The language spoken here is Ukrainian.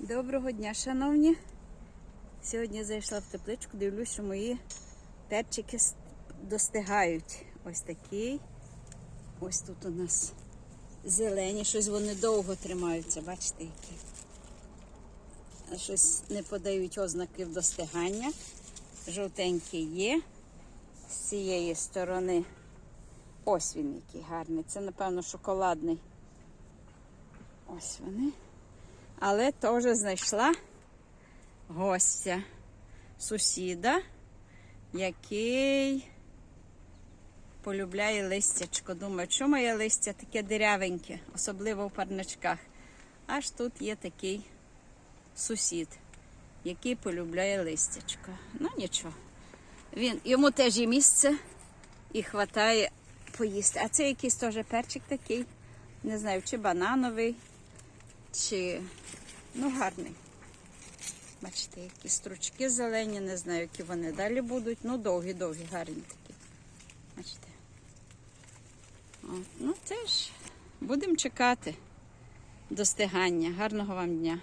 Доброго дня, шановні. Сьогодні зайшла в тепличку, дивлюсь, що мої перчики достигають. Ось такий. Ось тут у нас зелені, щось вони довго тримаються, бачите, які. Щось не подають ознаків достигання. Жовтенький є. З цієї сторони. Ось він який гарний. Це, напевно, шоколадний. Ось вони. Але теж знайшла гостя, сусіда, який полюбляє листячко. Думаю, що моє листя таке дирявеньке, особливо в парничках. Аж тут є такий сусід, який полюбляє листячко. Ну нічого. Він, йому теж є місце і хватає поїсти. А це якийсь теж перчик такий. Не знаю, чи банановий, чи ну гарний. Бачите, які стручки зелені, не знаю, які вони далі будуть. Ну, довгі-довгі, гарні такі. Бачите. От, ну, теж будемо чекати достигання. Гарного вам дня.